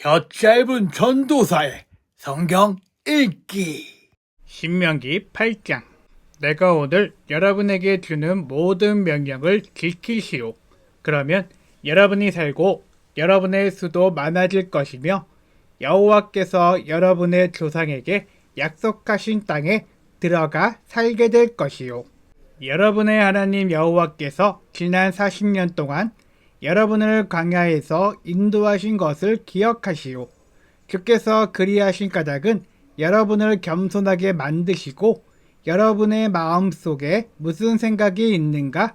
혀 짧은 전도사의 성경 읽기. 신명기 8장 내가 오늘 여러분에게 주는 모든 명령을 지키시오. 그러면 여러분이 살고 여러분의 수도 많아질 것이며 여호와께서 여러분의 조상에게 약속하신 땅에 들어가 살게 될 것이요. 여러분의 하나님 여호와께서 지난 40년 동안 여러분을 광야에서 인도하신 것을 기억하시오. 주께서 그리하신 까닭은 여러분을 겸손하게 만드시고 여러분의 마음 속에 무슨 생각이 있는가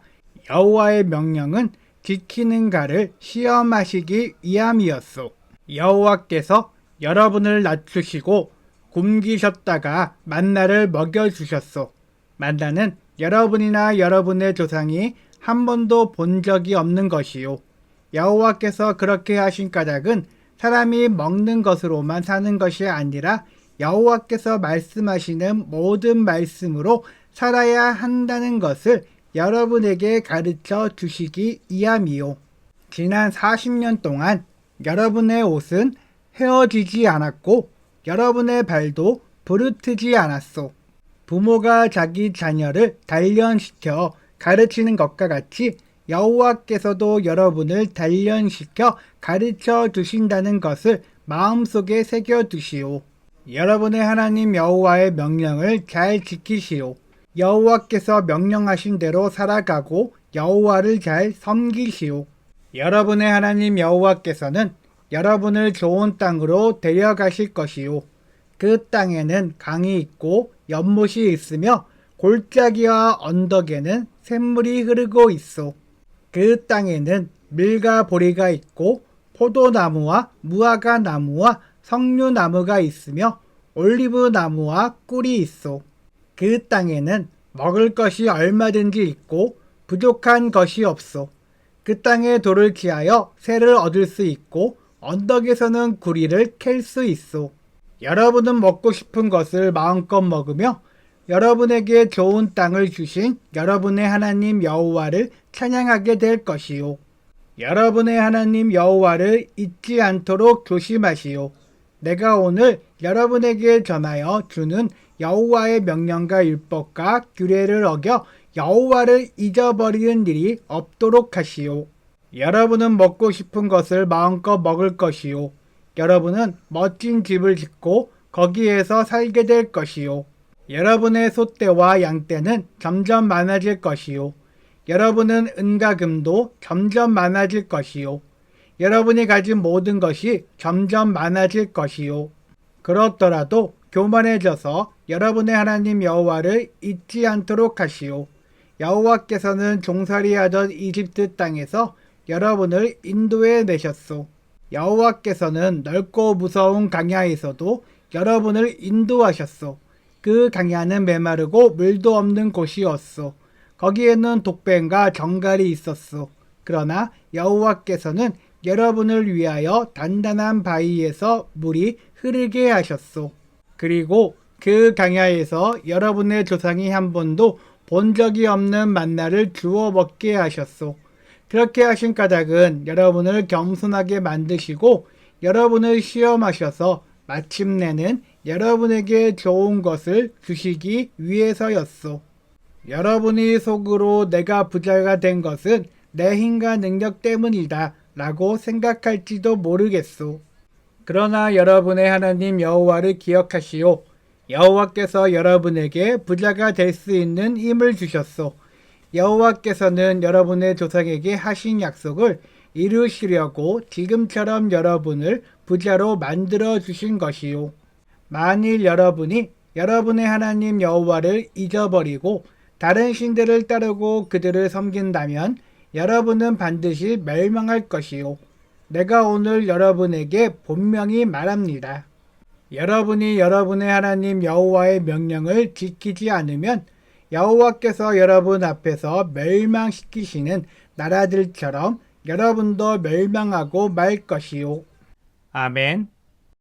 여호와의 명령은 지키는가를 시험하시기 위함이었소. 여호와께서 여러분을 낮추시고 굶기셨다가 만나를 먹여주셨소. 만나는 여러분이나 여러분의 조상이 한 번도 본 적이 없는 것이요. 여호와께서 그렇게 하신 까닭은 사람이 먹는 것으로만 사는 것이 아니라 여호와께서 말씀하시는 모든 말씀으로 살아야 한다는 것을 여러분에게 가르쳐 주시기 위함이요. 지난 40년 동안 여러분의 옷은 헤어지지 않았고 여러분의 발도 부르트지 않았소. 부모가 자기 자녀를 단련시켜 가르치는 것과 같이 여호와께서도 여러분을 단련시켜 가르쳐 주신다는 것을 마음속에 새겨 두시오. 여러분의 하나님 여호와의 명령을 잘 지키시오. 여호와께서 명령하신 대로 살아가고 여호와를 잘 섬기시오. 여러분의 하나님 여호와께서는 여러분을 좋은 땅으로 데려가실 것이요. 그 땅에는 강이 있고 연못이 있으며 골짜기와 언덕에는 샘물이 흐르고 있어. 그 땅에는 밀과 보리가 있고 포도나무와 무화과 나무와 석류나무가 있으며 올리브 나무와 꿀이 있어. 그 땅에는 먹을 것이 얼마든지 있고 부족한 것이 없어. 그 땅에 돌을 취하여 새를 얻을 수 있고 언덕에서는 구리를 캘 수 있어. 여러분은 먹고 싶은 것을 마음껏 먹으며 여러분에게 좋은 땅을 주신 여러분의 하나님 여호와를 찬양하게 될 것이요. 여러분의 하나님 여호와를 잊지 않도록 조심하시오. 내가 오늘 여러분에게 전하여 주는 여호와의 명령과 율법과 규례를 어겨 여호와를 잊어버리는 일이 없도록 하시오. 여러분은 먹고 싶은 것을 마음껏 먹을 것이요. 여러분은 멋진 집을 짓고 거기에서 살게 될 것이요. 여러분의 소떼와 양떼는 점점 많아질 것이요. 여러분은 은과 금도 점점 많아질 것이요. 여러분이 가진 모든 것이 점점 많아질 것이요. 그렇더라도 교만해져서 여러분의 하나님 여호와를 잊지 않도록 하시오. 여호와께서는 종살이하던 이집트 땅에서 여러분을 인도해 내셨소. 여호와께서는 넓고 무서운 강야에서도 여러분을 인도하셨소. 그 강야는 메마르고 물도 없는 곳이었소. 거기에는 독뱀과 정갈이 있었소. 그러나 여호와께서는 여러분을 위하여 단단한 바위에서 물이 흐르게 하셨소. 그리고 그 강야에서 여러분의 조상이 한 번도 본 적이 없는 만나를 주워 먹게 하셨소. 그렇게 하신 까닭은 여러분을 겸손하게 만드시고 여러분을 시험하셔서 마침내는 여러분에게 좋은 것을 주시기 위해서였소. 여러분이 속으로 내가 부자가 된 것은 내 힘과 능력 때문이다 라고 생각할지도 모르겠소. 그러나 여러분의 하나님 여호와를 기억하시오. 여호와께서 여러분에게 부자가 될 수 있는 힘을 주셨소. 여호와께서는 여러분의 조상에게 하신 약속을 이루시려고 지금처럼 여러분을 부자로 만들어 주신 것이요. 만일 여러분이 여러분의 하나님 여호와를 잊어버리고 다른 신들을 따르고 그들을 섬긴다면 여러분은 반드시 멸망할 것이요. 내가 오늘 여러분에게 분명히 말합니다. 여러분이 여러분의 하나님 여호와의 명령을 지키지 않으면 여호와께서 여러분 앞에서 멸망시키시는 나라들처럼 여러분도 멸망하고 말 것이요. 아멘.